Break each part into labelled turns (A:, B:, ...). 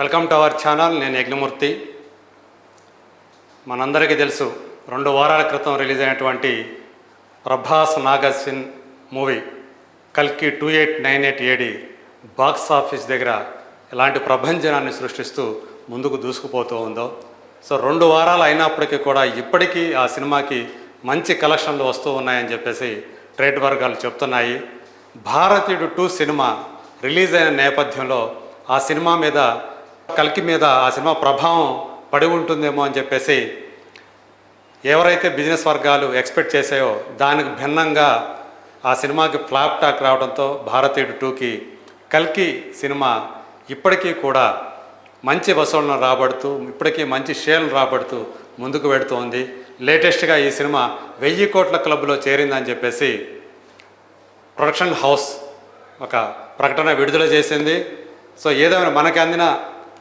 A: Welcome to our channel నేను యజ్ఞమూర్తి. మనందరికీ తెలుసు రెండు వారాల క్రితం రిలీజ్ అయినటువంటి ప్రభాస్ నాగసిన్ మూవీ కల్కి two eight nine eight AD box office దగ్గర ఎలాంటి ప్రభంజనాన్ని సృష్టిస్తూ ముందుకు దూసుకుపోతూ ఉందో. సో రెండు వారాలు అయినప్పటికీ కూడా ఇప్పటికీ ఆ సినిమాకి మంచి కలెక్షన్లు వస్తూ ఉన్నాయని చెప్పేసి ట్రేడ్ వర్గాలు చెప్తున్నాయి. భారతీయుడు టూ సినిమా రిలీజ్ అయిన నేపథ్యంలో ఆ సినిమా మీద కల్కి మీద ఆ సినిమా ప్రభావం పడి ఉంటుందేమో అని చెప్పేసి ఎవరైతే బిజినెస్ వర్గాలు ఎక్స్పెక్ట్ చేసాయో దానికి భిన్నంగా ఆ సినిమాకి ఫ్లాప్ టాక్ రావడంతో భారతీయుడు టూకి కల్కి సినిమా ఇప్పటికీ కూడా మంచి వసూళ్ళను రాబడుతూ ఇప్పటికీ మంచి షేర్లు రాబడుతూ ముందుకు పెడుతోంది లేటెస్ట్గా ఈ సినిమా వెయ్యి కోట్ల క్లబ్లో చేరిందని చెప్పేసి ప్రొడక్షన్ హౌస్ ఒక ప్రకటన విడుదల చేసింది. సో ఏదైనా మనకి అందిన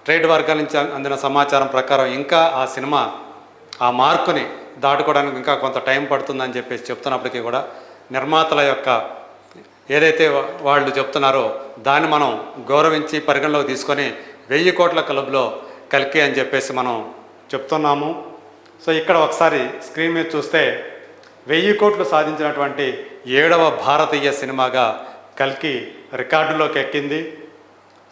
A: ట్రేడ్ వర్గాల నుంచి అందిన సమాచారం ప్రకారం ఇంకా ఆ సినిమా ఆ మార్కుని దాటుకోవడానికి ఇంకా కొంత టైం పడుతుందని చెప్పేసి చెప్తున్నప్పటికీ కూడా నిర్మాతల యొక్క ఏదైతే వాళ్ళు చెప్తున్నారో దాన్ని మనం గౌరవించి పరిగణలోకి తీసుకొని వెయ్యి కోట్ల క్లబ్లో కలికి అని చెప్పేసి మనం చెప్తున్నాము. సో ఇక్కడ ఒకసారి స్క్రీన్ మీద చూస్తే వెయ్యి కోట్లు సాధించినటువంటి ఏడవ భారతీయ సినిమాగా కల్కి రికార్డులోకి ఎక్కింది.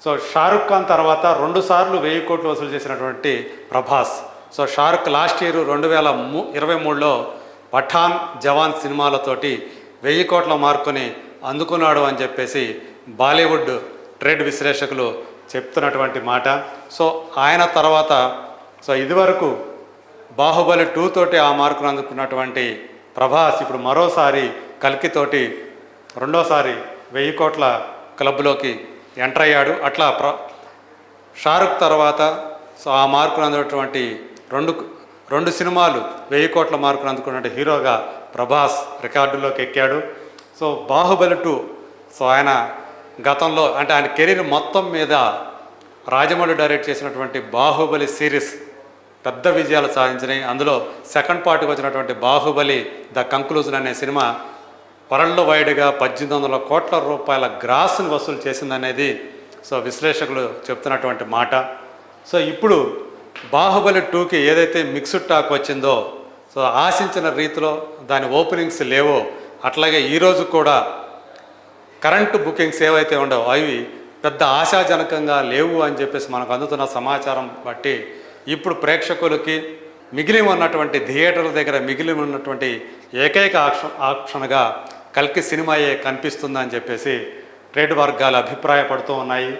A: సో షారుఖ్ ఖాన్ తర్వాత రెండు సార్లు వెయ్యి కోట్లు వసూలు చేసినటువంటి Prabhas. So Shahrukh last year రెండు వేల మూ ఇరవై మూడులో పఠాన్ జవాన్ సినిమాలతోటి వెయ్యి కోట్ల మార్కుని అందుకున్నాడు అని చెప్పేసి బాలీవుడ్ ట్రేడ్ విశ్లేషకులు చెప్తున్నటువంటి మాట. సో ఆయన తర్వాత సో ఇదివరకు బాహుబలి టూ తోటి ఆ మార్కును అందుకున్నటువంటి ప్రభాస్ ఇప్పుడు మరోసారి కల్కితోటి రెండోసారి వెయ్యి కోట్ల క్లబ్లోకి ఎంటర్ అయ్యాడు. అట్లా ప్ర షారుఖ్ తర్వాత సో ఆ మార్కును అందుకున్నటువంటి రెండు రెండు సినిమాలు వెయ్యి కోట్ల మార్కును అందుకున్నటువంటి హీరోగా ప్రభాస్ రికార్డులోకి ఎక్కాడు. సో బాహుబలి టూ సో ఆయన గతంలో అంటే ఆయన కెరీర్ మొత్తం మీద రాజమౌళి డైరెక్ట్ చేసినటువంటి బాహుబలి సిరీస్ పెద్ద విజయాలు సాధించినాయి. అందులో సెకండ్ పార్ట్కి వచ్చినటువంటి బాహుబలి ద కంక్లూజన్ అనే సినిమా పరళ్ళు వైడ్గా పద్దెనిమిది వందల కోట్ల రూపాయల గ్రాస్ని వసూలు చేసిందనేది సో విశ్లేషకులు చెప్తున్నటువంటి మాట. సో ఇప్పుడు బాహుబలి టూకి ఏదైతే మిక్స్డ్ టాక్ వచ్చిందో సో ఆశించిన రీతిలో దాని ఓపెనింగ్స్ లేవో అట్లాగే ఈరోజు కూడా కరెంటు బుకింగ్స్ ఏవైతే ఉండవో అవి పెద్ద ఆశాజనకంగా లేవు అని చెప్పేసి మనకు అందుతున్న సమాచారం బట్టి ఇప్పుడు ప్రేక్షకులకి మిగిలి ఉన్నటువంటి థియేటర్ల దగ్గర మిగిలి ఉన్నటువంటి ఏకైక ఆక్ష ఆక్షణగా కల్కి సినిమాయే కనిపిస్తుందని చెప్పేసి ట్రేడ్ వర్గాలు అభిప్రాయపడుతూ ఉన్నాయి.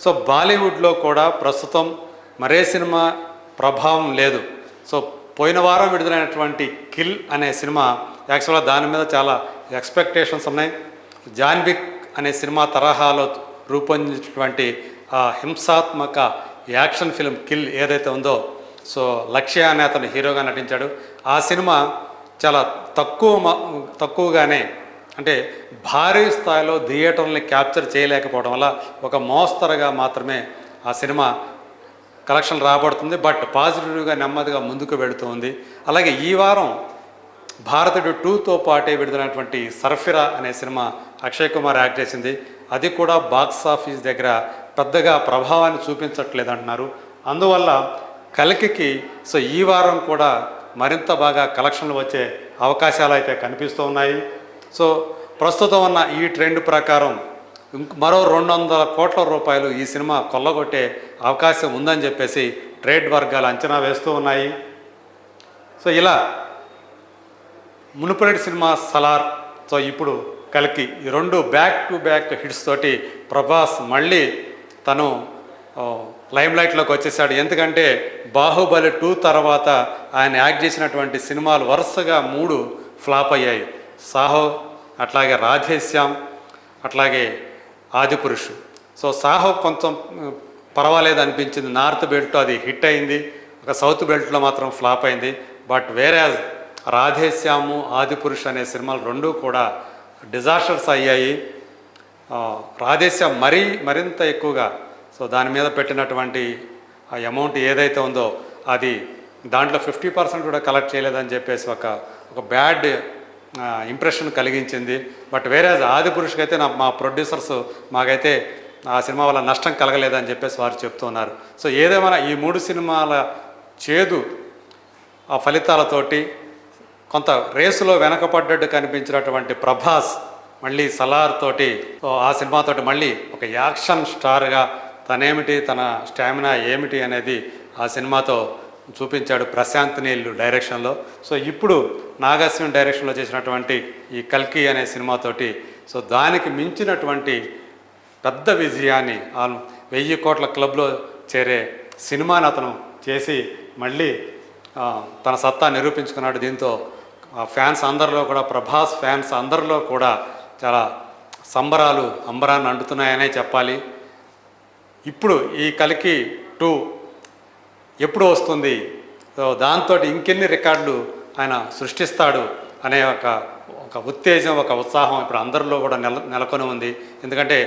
A: సో బాలీవుడ్లో కూడా ప్రస్తుతం మరే సినిమా ప్రభావం లేదు. సో పోయిన వారం విడుదలైనటువంటి కిల్ అనే సినిమా యాక్చువల్గా దాని మీద చాలా ఎక్స్పెక్టేషన్స్ ఉన్నాయి. జాన్విక్ అనే సినిమా తరహాలో రూపొందించినటువంటి ఆ హింసాత్మక యాక్షన్ ఫిల్మ్ కిల్ ఏదైతే ఉందో సో లక్ష్య అనే అతను హీరోగా నటించాడు. ఆ సినిమా చాలా తక్కువ మ- తక్కువగానే అంటే భారీ స్థాయిలో థియేటర్ని క్యాప్చర్ చేయలేకపోవడం వల్ల ఒక మోస్తరుగా మాత్రమే ఆ సినిమా కలెక్షన్ రాబడుతుంది. బట్ పాజిటివ్గా నెమ్మదిగా ముందుకు వెళుతుంది. అలాగే ఈ వారం భారతుడు టూతో పాటే విడుదలైనటువంటి సర్ఫిరా అనే సినిమా అక్షయ్ కుమార్ యాక్ట్ చేసింది. అది కూడా బాక్స్ ఆఫీస్ దగ్గర పెద్దగా ప్రభావాన్ని చూపించట్లేదు అంటున్నారు. అందువల్ల కలికికి సో ఈ వారం కూడా మరింత బాగా కలెక్షన్లు వచ్చే అవకాశాలు అయితే కనిపిస్తూ ఉన్నాయి. సో ప్రస్తుతం ఉన్న ఈ ట్రెండ్ ప్రకారం మరో రెండు వందల కోట్ల రూపాయలు ఈ సినిమా కొల్లగొట్టే అవకాశం ఉందని చెప్పేసి ట్రేడ్ వర్గాలు అంచనా వేస్తూ ఉన్నాయి. సో ఇలా మునుపటి సినిమా సలార్ సో ఇప్పుడు కలికి ఈ రెండు బ్యాక్ టు బ్యాక్ హిట్స్ తోటి ప్రభాస్ మళ్ళీ తను లైమ్లైట్లోకి వచ్చేసాడు. ఎందుకంటే బాహుబలి టూ తర్వాత ఆయన యాక్ట్ చేసినటువంటి సినిమాలు వరుసగా మూడు ఫ్లాప్ అయ్యాయి. సాహో అట్లాగే రాధేశ్యామ్ అట్లాగే ఆదిపురుషు సో సాహో కొంచెం పర్వాలేదు అనిపించింది. నార్త్ బెల్ట్ అది హిట్ అయింది. ఒక సౌత్ బెల్ట్లో మాత్రం ఫ్లాప్ అయింది. బట్ వేరే రాధేశ్యాము ఆదిపురుష్ అనే సినిమాలు రెండూ కూడా డిజాస్టర్స్ అయ్యాయి. రాధేశ్యాం రాధేశ్యామ్ మరీ మరింత ఎక్కువగా సో దాని మీద పెట్టినటువంటి ఆ అమౌంట్ ఏదైతే ఉందో అది దాంట్లో ఫిఫ్టీ పర్సెంట్ కూడా కలెక్ట్ చేయలేదని చెప్పేసి ఒక ఒక బ్యాడ్ ఇంప్రెషన్ కలిగించింది. బట్ వేరే ఆది పురుషుకైతే నా మా ప్రొడ్యూసర్స్ మాకైతే ఆ సినిమా వల్ల నష్టం కలగలేదని చెప్పేసి వారు చెప్తున్నారు సో ఏదేమైనా ఈ మూడు సినిమాల చేదు ఆ ఫలితాలతోటి కొంత రేసులో వెనకపడ్డట్టు కనిపించినటువంటి ప్రభాస్ మళ్ళీ సలార్ తోటి ఆ సినిమాతోటి మళ్ళీ ఒక యాక్షన్ స్టార్గా తనేమిటి తన స్టామినా ఏమిటి అనేది ఆ సినిమాతో చూపించాడు ప్రశాంత్ నీళ్ళు డైరెక్షన్లో సో ఇప్పుడు నాగాశ్విన్ డైరెక్షన్లో చేసినటువంటి ఈ కల్కి అనే సినిమాతోటి సో దానికి మించినటువంటి పెద్ద విజయాన్ని ఆ వెయ్యి కోట్ల క్లబ్లో చేరే సినిమాని అతను చేసి మళ్ళీ తన సత్తా నిరూపించుకున్నాడు. దీంతో ఆ ఫ్యాన్స్ అందరిలో కూడా ప్రభాస్ ఫ్యాన్స్ అందరిలో కూడా చాలా సంబరాలు అంబరాన్ని అంటున్నాయనే చెప్పాలి. ఇప్పుడు ఈ కలికి టూ ఎప్పుడు వస్తుంది. సో దాంతో ఇంకెన్ని రికార్డులు ఆయన సృష్టిస్తాడు అనే ఒక ఒక ఉత్తేజం ఒక ఉత్సాహం ఇప్పుడు అందరిలో కూడా నెల నెలకొని ఉంది. ఎందుకంటే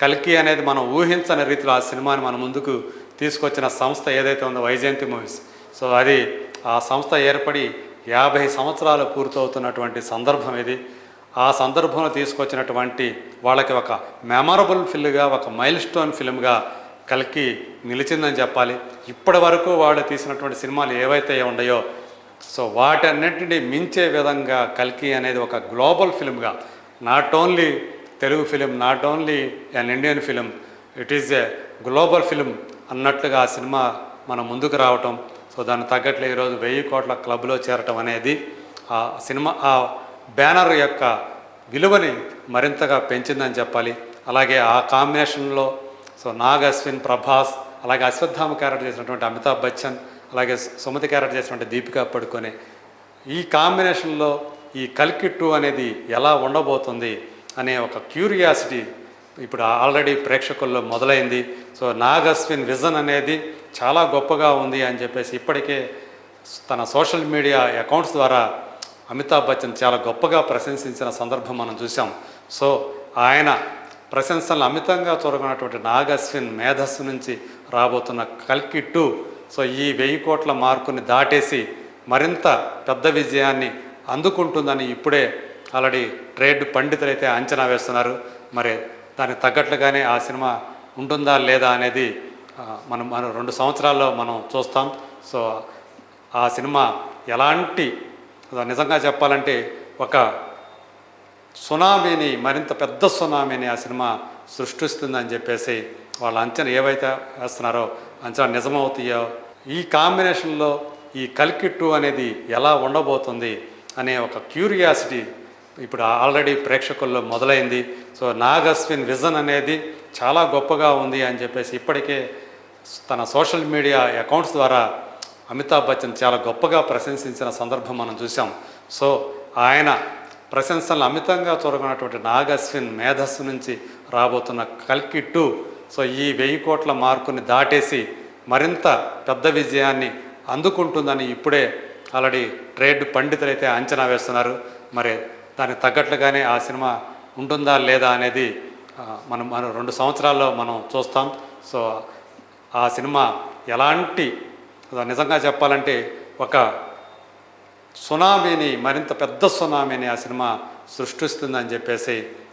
A: కల్కి అనేది మనం ఊహించని రీతిలో ఆ సినిమాని మన ముందుకు తీసుకొచ్చిన సంస్థ ఏదైతే ఉందో వైజయంతి మూవీస్. సో అది ఆ సంస్థ ఏర్పడి యాభై సంవత్సరాలు పూర్తవుతున్నటువంటి సందర్భం ఇది. ఆ సందర్భంలో తీసుకొచ్చినటువంటి వాళ్ళకి ఒక మెమరబుల్ ఫిల్మ్గా ఒక మైల్ స్టోన్ ఫిల్మ్గా కల్కి నిలిచిందని చెప్పాలి. ఇప్పటి వరకు వాళ్ళు తీసినటువంటి సినిమాలు ఏవైతే ఉన్నాయో సో వాటన్నింటినీ మించే విధంగా కల్కి అనేది ఒక global ఫిలింగా not only Telugu film not only an Indian film it is a global film అన్నట్లుగా ఆ సినిమా మనం ముందుకు రావటం. సో దానికి తగ్గట్లు ఈరోజు వెయ్యి కోట్ల క్లబ్లో చేరటం అనేది ఆ సినిమా ఆ బ్యానర్ యొక్క విలువని మరింతగా పెంచిందని చెప్పాలి. అలాగే ఆ కాంబినేషన్లో సో నాగ్ అశ్విన్ ప్రభాస్ అలాగే అశ్వత్థామ క్యారెక్టర్ చేసినటువంటి అమితాబ్ బచ్చన్ అలాగే సుమతి క్యారెక్టర్ చేసినటువంటి దీపికా పడుకొని. ఈ కాంబినేషన్లో ఈ కల్కి టూ అనేది ఎలా ఉండబోతుంది అనే ఒక క్యూరియాసిటీ ఇప్పుడు ఆల్రెడీ ప్రేక్షకుల్లో మొదలైంది. సో నాగ్ అశ్విన్ విజన్ అనేది చాలా గొప్పగా ఉంది అని చెప్పేసి ఇప్పటికే తన సోషల్ మీడియా అకౌంట్స్ ద్వారా అమితాబ్ బచ్చన్ చాలా గొప్పగా ప్రశంసించిన సందర్భం మనం చూసాం సో ఆయన ప్రశంసలు అమితంగా చూరగొన్నటువంటి నాగశ్విన్ మేధస్సు నుంచి రాబోతున్న కల్కి టూ. సో ఈ వెయ్యి కోట్ల మార్కుని దాటేసి మరింత పెద్ద విజయాన్ని అందుకుంటుందని ఇప్పుడే ఆల్రెడీ ట్రేడ్ పండితులైతే అంచనా వేస్తున్నారు. మరి దానికి తగ్గట్లుగానే ఆ సినిమా ఉంటుందా లేదా అనేది మనం మనం రెండు సంవత్సరాల్లో మనం చూస్తాం. సో ఆ సినిమా ఎలాంటి నిజంగా చెప్పాలంటే ఒక సునామీని మరింత పెద్ద సునామీని ఆ సినిమా సృష్టిస్తుందని చెప్పేసి వాళ్ళ అంచనా ఏవైతే వేస్తున్నారో అంచనా నిజమవుతాయో ఈ కాంబినేషన్లో ఈ కల్కి టూ అనేది ఎలా ఉండబోతుంది అనే ఒక క్యూరియాసిటీ ఇప్పుడు ఆల్రెడీ ప్రేక్షకుల్లో మొదలైంది. సో నాగస్విన్ విజన్ అనేది చాలా గొప్పగా ఉంది అని చెప్పేసి ఇప్పటికే తన సోషల్ మీడియా అకౌంట్స్ ద్వారా అమితాబ్ బచ్చన్ చాలా గొప్పగా ప్రశంసించిన సందర్భం మనం చూసాం సో ఆయన ప్రశంసలు అమితంగా చూరగొన్నటువంటి నాగస్విన్ మేధస్సు నుంచి రాబోతున్న కల్కి టూ. సో ఈ వెయ్యి కోట్ల మార్కుని దాటేసి మరింత పెద్ద విజయాన్ని అందుకుంటుందని ఇప్పుడే ఆల్రెడీ ట్రేడ్ పండితులైతే అంచనా వేస్తున్నారు. మరి దానికి తగ్గట్లుగానే ఆ సినిమా ఉంటుందా లేదా అనేది మనం మనం రెండు సంవత్సరాల్లో మనం చూస్తాం. సో ఆ సినిమా ఎలాంటి నిజంగా చెప్పాలంటే ఒక సునామీని మరింత పెద్ద సునామీని ఆ సినిమా సృష్టిస్తుందని చెప్పేసి